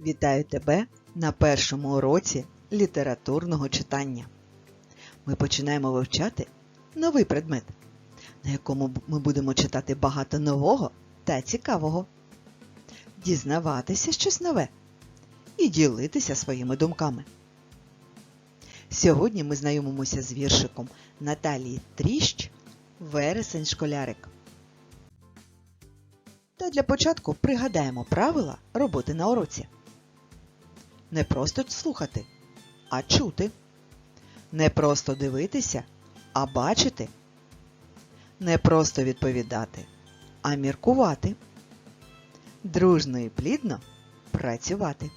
Вітаю тебе на першому уроці літературного читання. Ми починаємо вивчати новий предмет, на якому ми будемо читати багато нового та цікавого, дізнаватися щось нове і ділитися своїми думками. Сьогодні ми знайомимося з віршиком Наталії Тріщ Вересень школярик. Та для початку пригадаємо правила роботи на уроці. Не просто слухати, а чути. Не просто дивитися, а бачити. Не просто відповідати, а міркувати. Дружно і плідно працювати.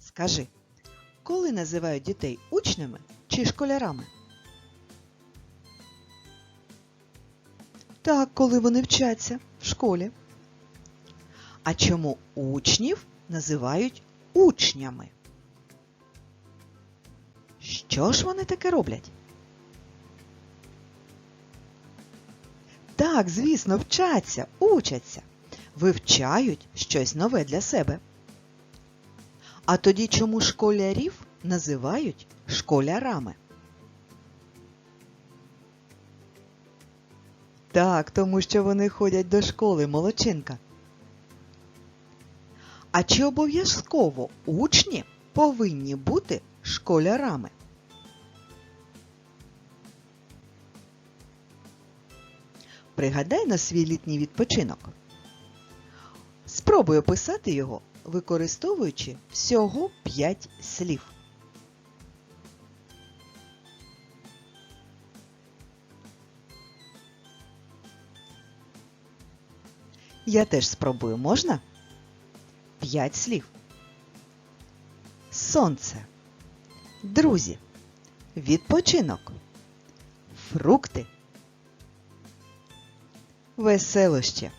Скажи, коли називають дітей учнями чи школярами? Так, коли вони вчаться в школі. А чому учнів називають учнями? Що ж вони таке роблять? Так, звісно, вчаться, учаться, вивчають щось нове для себе. А тоді чому школярів називають школярами? Так, тому що вони ходять до школи, молодчинка. А чи обов'язково учні повинні бути школярами? Пригадай на свій літній відпочинок. Спробуй описати його, використовуючи всього 5 слів. Я теж спробую, можна? П'ять слів. Сонце. Друзі. Відпочинок. Фрукти. Веселощі.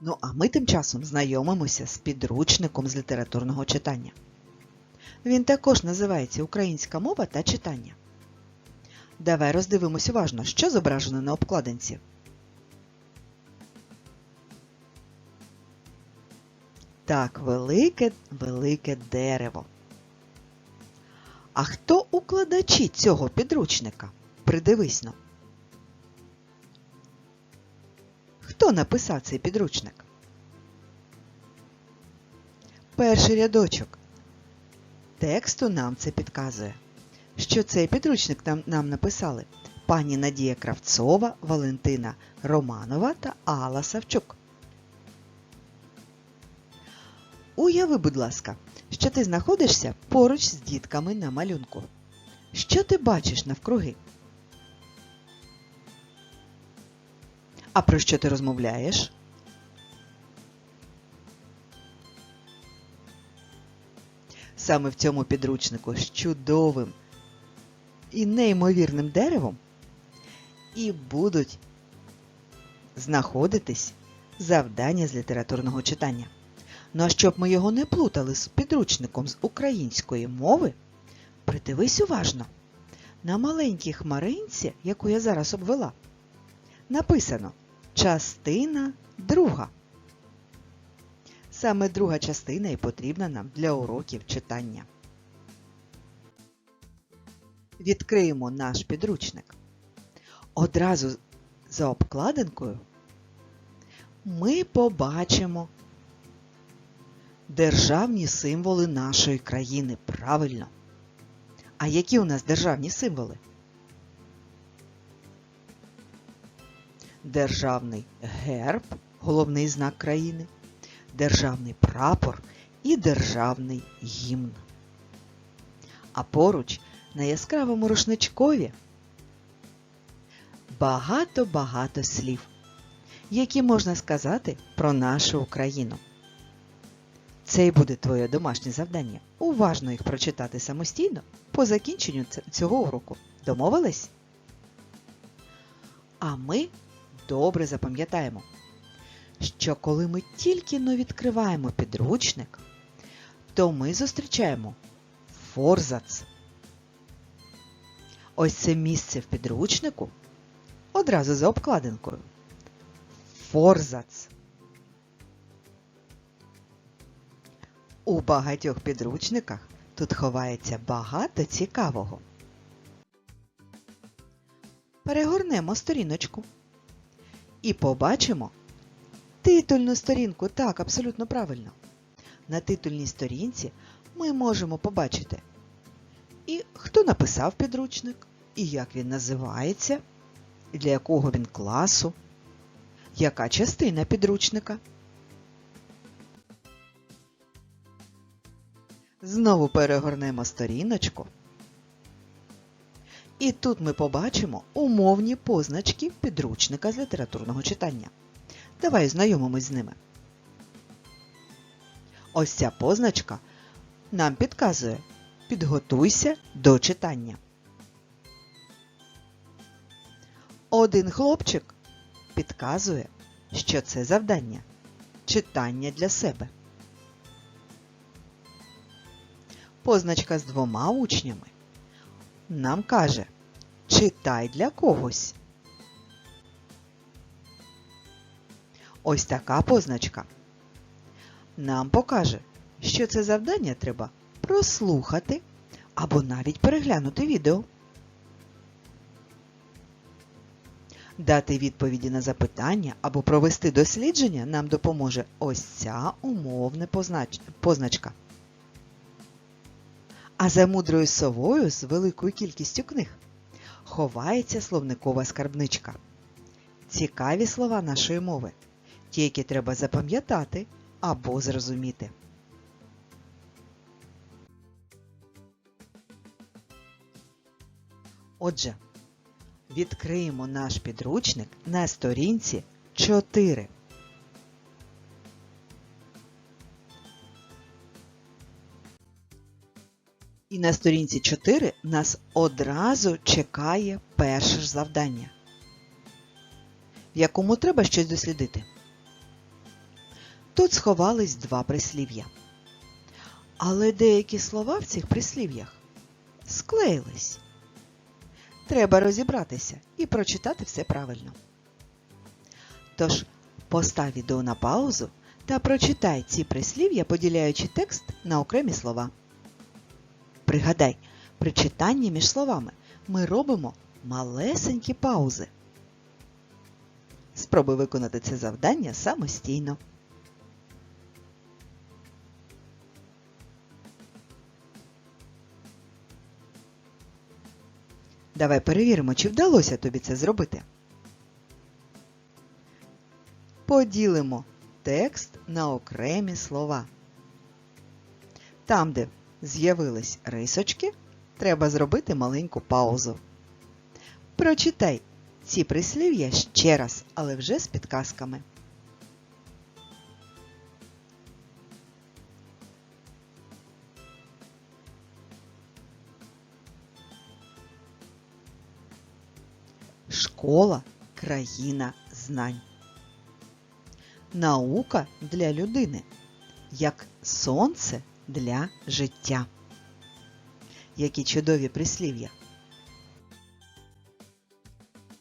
Ну, а ми тим часом знайомимося з підручником з літературного читання. Він також називається Українська мова та читання. Давай роздивимось уважно, що зображено на обкладинці. Так, велике, велике дерево. А хто укладачі цього підручника? Придивись но. Хто написав цей підручник? Перший рядочок. Тексту нам це підказує що цей підручник нам, нам написали пані Надія Кравцова, Валентина Романова та Алла Савчук. Уяви, будь ласка, що ти знаходишся поруч з дітками на малюнку. Що ти бачиш навкруги? А про що ти розмовляєш? Саме в цьому підручнику з чудовим і неймовірним деревом і будуть знаходитись завдання з літературного читання. Ну а щоб ми його не плутали з підручником з української мови, придивись уважно. На маленькій хмаринці, яку я зараз обвела, написано частина друга. Саме друга частина і потрібна нам для уроків читання. Відкриємо наш підручник. Одразу за обкладинкою ми побачимо державні символи нашої країни. Правильно. А які у нас державні символи? Державний герб, головний знак країни, державний прапор і державний гімн. А поруч на яскравому рушничкові багато-багато слів, які можна сказати про нашу Україну. Це і буде твоє домашнє завдання. Уважно їх прочитати самостійно по закінченню цього уроку. Домовились? А ми добре запам'ятаємо, що коли ми тільки но відкриваємо підручник, то ми зустрічаємо форзац. Ось це місце в підручнику одразу за обкладинкою. Форзац. У багатьох підручниках тут ховається багато цікавого. Перегорнемо сторіночку і побачимо титульну сторінку. Так, абсолютно правильно. На титульній сторінці ми можемо побачити і хто написав підручник, і як він називається, і для якого він класу, яка частина підручника. Знову перегорнемо сторіночку. І тут ми побачимо умовні позначки підручника з літературного читання. Давай знайомимось з ними. Ось ця позначка нам підказує Підготуйся до читання. Один хлопчик підказує, що це завдання читання для себе. Позначка з двома учнями нам каже читай для когось. Ось така позначка нам покаже, що це завдання треба прослухати або навіть переглянути відео. Дати відповіді на запитання або провести дослідження нам допоможе ось ця умовна позначка. А за мудрою совою з великою кількістю книг ховається словникова скарбничка. Цікаві слова нашої мови, ті, які треба запам'ятати або зрозуміти. Отже, відкриємо наш підручник на сторінці 4. І на сторінці 4 нас одразу чекає перше ж завдання, в якому треба щось дослідити. Тут сховались два прислів'я. Але деякі слова в цих прислів'ях склеїлись. Треба розібратися і прочитати все правильно. Тож, постав відео на паузу та прочитай ці прислів'я, поділяючи текст на окремі слова. Пригадай, при читанні між словами ми робимо малесенькі паузи. Спробуй виконати це завдання самостійно. Давай перевіримо, чи вдалося тобі це зробити. Поділимо текст на окремі слова. Там, де з'явились рисочки, треба зробити маленьку паузу. Прочитай ці прислів'я ще раз, але вже з підказками. Школа країна знань. Наука для людини, як сонце для життя. Які чудові прислів'я.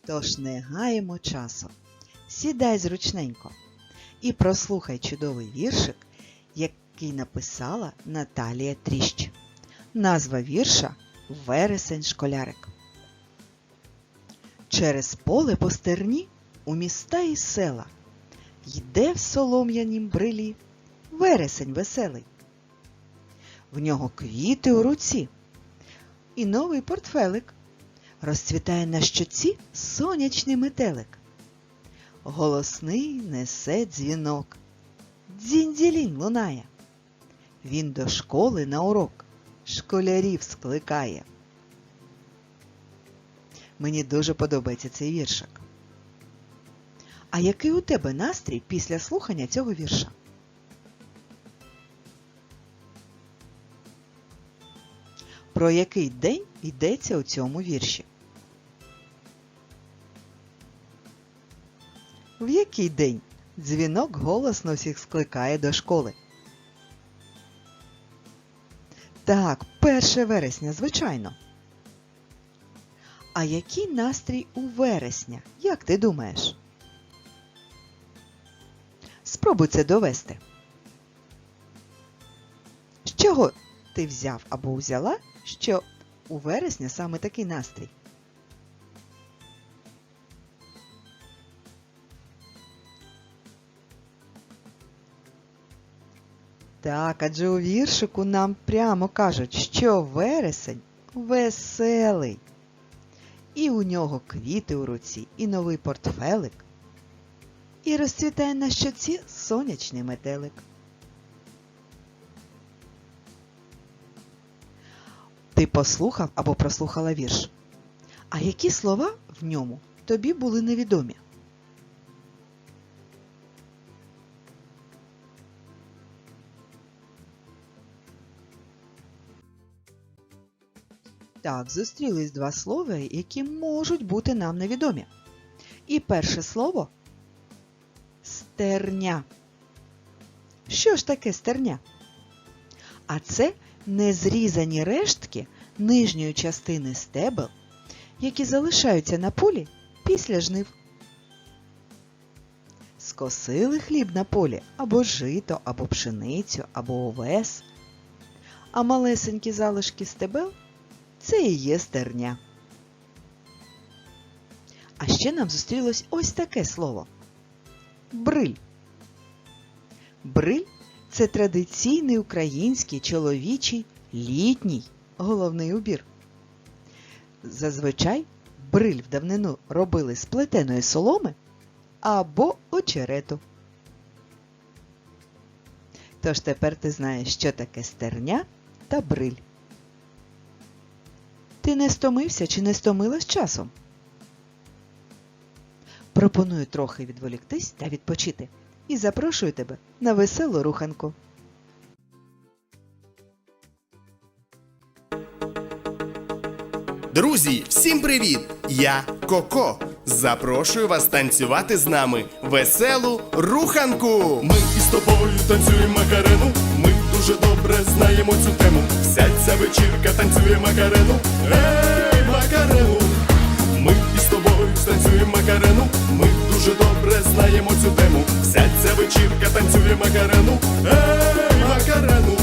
Тож не гаємо часу. Сідай зручненько і прослухай чудовий віршик, який написала Наталія Тріщ. Назва вірша Вересень школярик. Через поле по стерні у міста і села йде в солом'янім брилі вересень веселий. В нього квіти у руці і новий портфелик. Розцвітає на щоці сонячний метелик. Голосний несе дзвінок. Дзінь-дзілінь лунає. Він до школи на урок школярів скликає. Мені дуже подобається цей віршик. А який у тебе настрій після слухання цього вірша? Про який день йдеться у цьому вірші? В який день дзвінок голосно всіх скликає до школи? Так, 1 вересня, звичайно. А який настрій у вересня, як ти думаєш? Спробуй це довести. З чого ти взяв або взяла, що у вересня саме такий настрій? Так, адже у віршику нам прямо кажуть, що вересень веселий. І у нього квіти у руці, і новий портфелик, і розцвітає на щоці сонячний метелик. Ти послухав або прослухала вірш. А які слова в ньому тобі були невідомі? Так, зустрілись два слова, які можуть бути нам невідомі. І перше слово стерня. Що ж таке стерня? А це незрізані рештки нижньої частини стебел, які залишаються на полі після жнив. Скосили хліб на полі або жито, або пшеницю, або овес, а малесенькі залишки стебел це і є стерня. А ще нам зустрілось ось таке слово бриль. Бриль це традиційний український чоловічий літній головний убір. Зазвичай бриль в давнину робили з плетеної соломи або очерету. Тож тепер ти знаєш, що таке стерня та бриль. Ти не стомився чи не стомилась часом? Пропоную трохи відволіктись та відпочити і запрошую тебе на веселу руханку. Друзі, всім привіт! Я Коко. Запрошую вас танцювати з нами веселу руханку. Ми із тобою танцюємо макарену. Ми дуже добре знаємо цю тему. Вся ця вечірка танцює макарену. Ей, макарену! Ми із тобою танцюємо макарену. Ми дуже добре знаємо цю тему. Вся ця вечірка танцює макарену. Ей, макарену!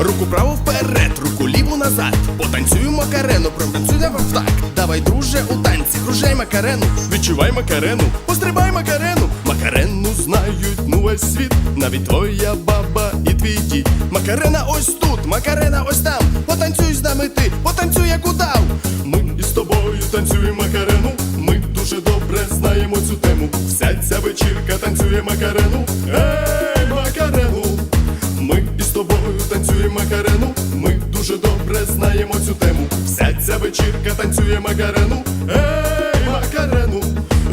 Руку право вперед, руку ліву назад. Потанцюємо макарену, протанцюємо так. Давай, друже, у танці, кружай макарену. Відчувай макарену, пострибай макарену. Макарену знають ну весь світ. Навіть твоя баба і твій дід. Макарена ось тут, макарена ось там. Потанцюй з нами ти, потанцюй як удав. Ми із тобою танцюємо макарену. Ми дуже добре знаємо цю тему. Ця вечірка танцює макарену. Ей, макарену! Ми із тобою танцюємо макарену. Ми дуже добре знаємо цю тему. Вся ця вечірка танцює макарену. Ей, макарену!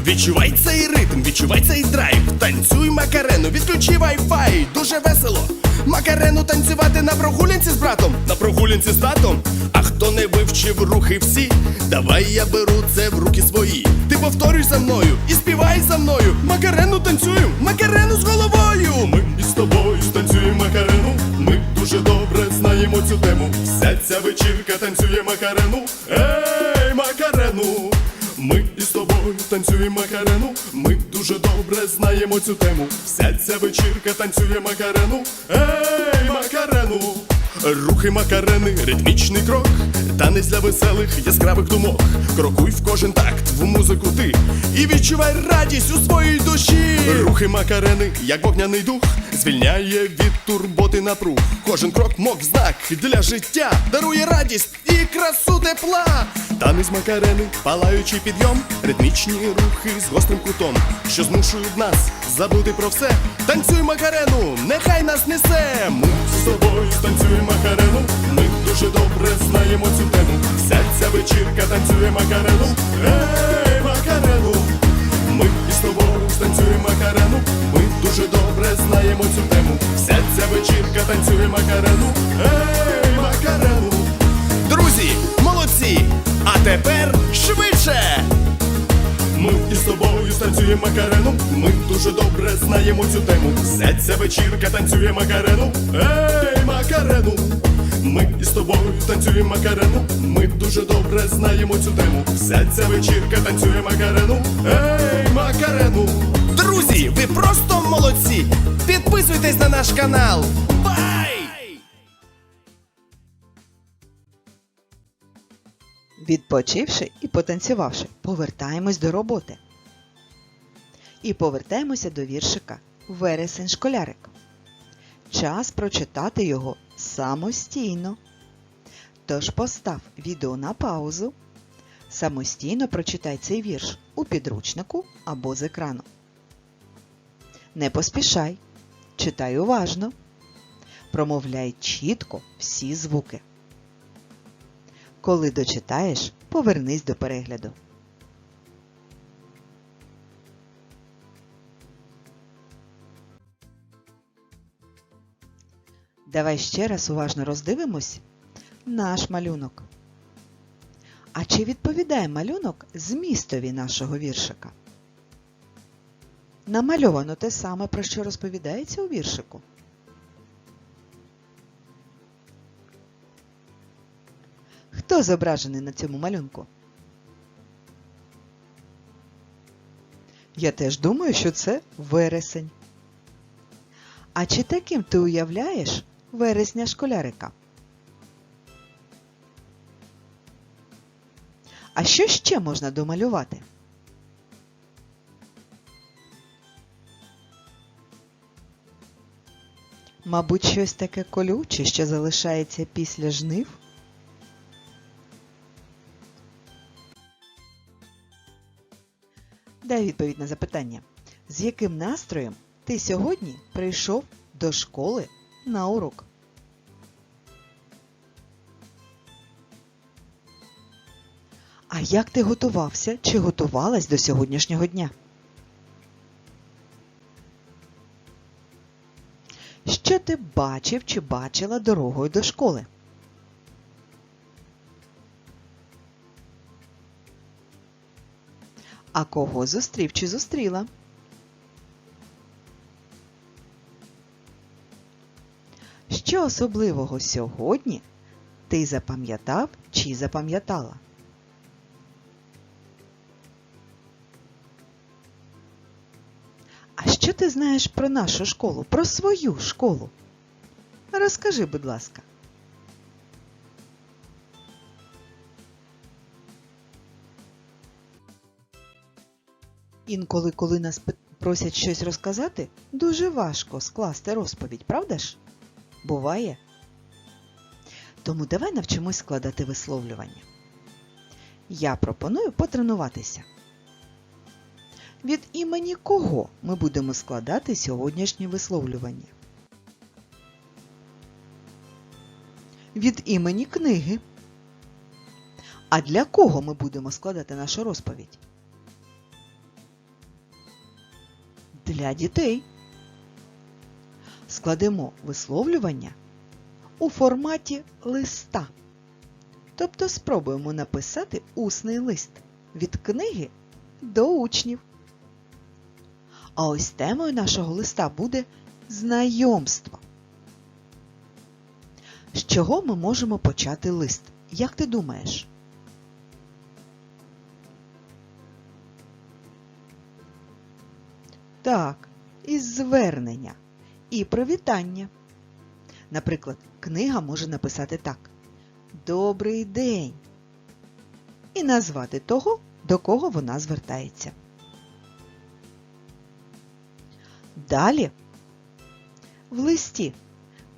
Відчувай цей ритм, відчувай цей драйв. Танцюй макарену, відключи вай-фай, дуже весело. Макарену танцювати на прогулянці з братом, на прогулянці з татом. А хто не вивчив рухи всі, давай я беру це в руки свої. Повторюй за мною і співай за мною. Макарену танцюємо, макарену з головою. Ми із тобою станцюємо макарену. Ми дуже добре знаємо цю тему. Вся ця вечірка танцює макарену. Ей, макарену! Ми із тобою танцюємо макарену. Ми дуже добре знаємо цю тему. Вся ця вечірка танцює макарену. Ей, макарену! Рухи макарени, ритмічний крок, танець для веселих яскравих думок. Крокуй в кожен такт, в музику ти і відчувай радість у своїй душі. Рухи макарени, як вогняний дух, звільняє від турботи напруг. Кожен крок мов знак для життя, дарує радість і красу тепла. Танець макарени, палаючий підйом, ритмічні рухи з гострим кутом, що змушують нас забути про все. Танцюй макарену, нехай нас несе. Ми з тобою танцюємо макарену. Ми дуже добре знаємо цю тему. Вся ця вечірка танцює макарену. Ей, макарену! Ми із тобою танцюємо макарену. Ми дуже добре знаємо цю тему. Вся ця вечірка танцює макарену. Ей, макарену! Друзі, молодці! А тепер швидше! Ми із тобою танцюємо макарену. Ми дуже добре знаємо цю тему. Ця вечірка танцює макарену. Ей, макарену! Ми із тобою танцюємо макарену. Ми дуже добре знаємо цю тему. Ця вечірка танцює макарену. Ей, макарену! Друзі, ви просто молодці! Підписуйтесь на наш канал. Відпочивши і потанцювавши, повертаємось до роботи. І повертаємося до віршика Вересень школярик. Час прочитати його самостійно. Тож постав відео на паузу. Самостійно прочитай цей вірш у підручнику або з екрану. Не поспішай, читай уважно. Промовляй чітко всі звуки. Коли дочитаєш, повернись до перегляду. Давай ще раз уважно роздивимось наш малюнок. А чи відповідає малюнок змістові нашого віршика? Намальовано те саме, про що розповідається у віршику. Хто зображений на цьому малюнку? Я теж думаю, що це вересень. А чи таким ти уявляєш вересня школярика? А що ще можна домалювати? Мабуть, щось таке колюче, що залишається після жнив? Дай відповідь на запитання. З яким настроєм ти сьогодні прийшов до школи на урок? А як ти готувався чи готувалась до сьогоднішнього дня? Що ти бачив чи бачила дорогою до школи? А кого зустрів чи зустріла? Що особливого сьогодні ти запам'ятав чи запам'ятала? А що ти знаєш про нашу школу, про свою школу? Розкажи, будь ласка. Інколи, коли нас просять щось розказати, дуже важко скласти розповідь, правда ж? Буває. Тому давай навчимось складати висловлювання. Я пропоную потренуватися. Від імені кого ми будемо складати сьогоднішнє висловлювання? Від імені книги. А для кого ми будемо складати нашу розповідь? Для дітей. Складемо висловлювання у форматі листа. Тобто спробуємо написати усний лист від книги до учнів. А ось темою нашого листа буде знайомство. З чого ми можемо почати лист? Як ти думаєш? Так, із звернення і привітання. Наприклад, книга може написати так: Добрий день. І назвати того, до кого вона звертається. Далі в листі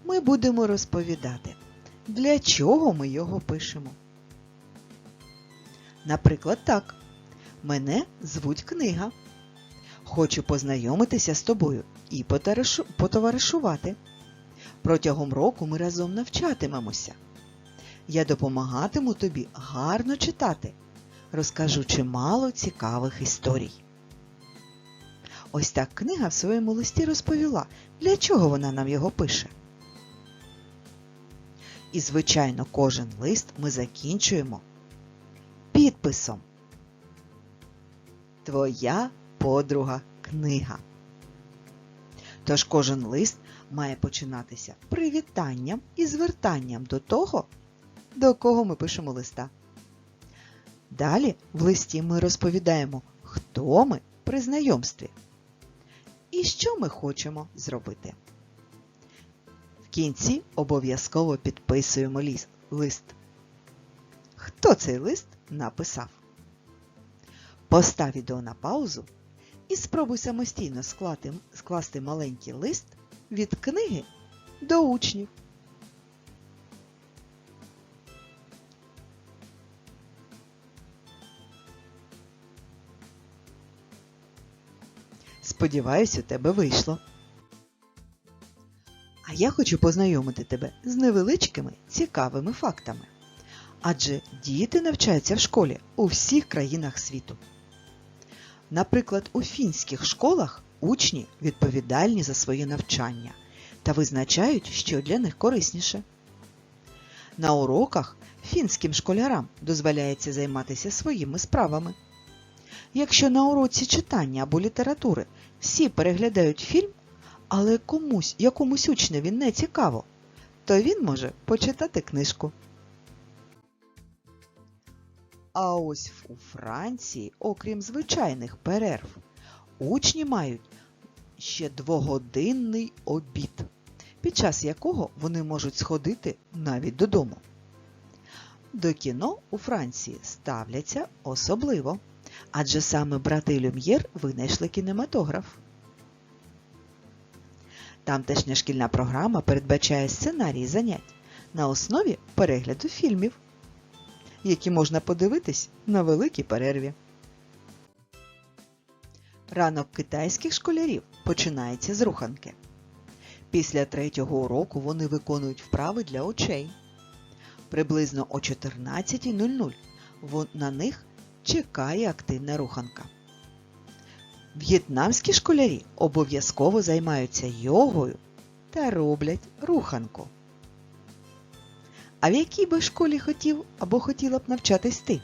ми будемо розповідати, для чого ми його пишемо. Наприклад, так. Мене звуть книга. Хочу познайомитися з тобою і потоваришувати. Протягом року ми разом навчатимемося. Я допомагатиму тобі гарно читати, розкажу чимало цікавих історій. Ось так книга в своєму листі розповіла, для чого вона нам його пише. І, звичайно, кожен лист ми закінчуємо підписом. Твоя подруга книга. Тож кожен лист має починатися привітанням і звертанням до того, до кого ми пишемо листа. Далі в листі ми розповідаємо, хто ми при знайомстві і що ми хочемо зробити. В кінці обов'язково підписуємо лист. Хто цей лист написав? Постав відео на паузу і спробуй самостійно склати, скласти маленький лист від книги до учнів. Сподіваюсь, у тебе вийшло. А я хочу познайомити тебе з невеличкими цікавими фактами. Адже діти навчаються в школі у всіх країнах світу. Наприклад, у фінських школах учні відповідальні за своє навчання та визначають, що для них корисніше. На уроках фінським школярам дозволяється займатися своїми справами. Якщо на уроці читання або літератури всі переглядають фільм, але комусь, якомусь учневі не цікаво, то він може почитати книжку. А ось у Франції, окрім звичайних перерв, учні мають ще двогодинний обід, під час якого вони можуть сходити навіть додому. До кіно у Франції ставляться особливо, адже саме брати Люм'єр винайшли кінематограф. Тамтешня шкільна програма передбачає сценарій занять на основі перегляду фільмів, які можна подивитись на великій перерві. Ранок китайських школярів починається з руханки. Після третього уроку вони виконують вправи для очей. Приблизно о 14.00 на них чекає активна руханка. В'єтнамські школярі обов'язково займаються йогою та роблять руханку. А в якій би школі хотів або хотіла б навчатись ти?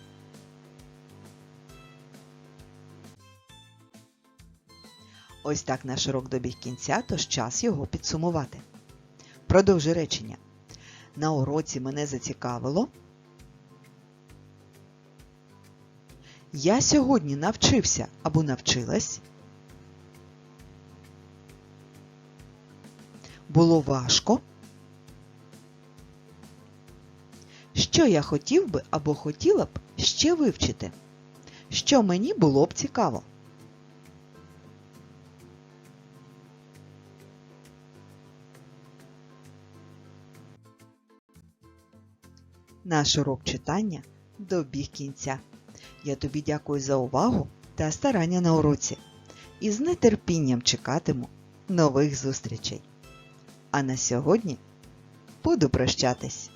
Ось так наш урок добіг кінця, тож час його підсумувати. Продовжи речення. На уроці мене зацікавило. Я сьогодні навчився або навчилась. Було важко. Що я хотів би або хотіла б ще вивчити? Що мені було б цікаво? Наш урок читання добіг кінця. Я тобі дякую за увагу та старання на уроці і з нетерпінням чекатиму нових зустрічей. А на сьогодні буду прощатись.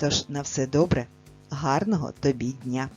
Тож на все добре, гарного тобі дня!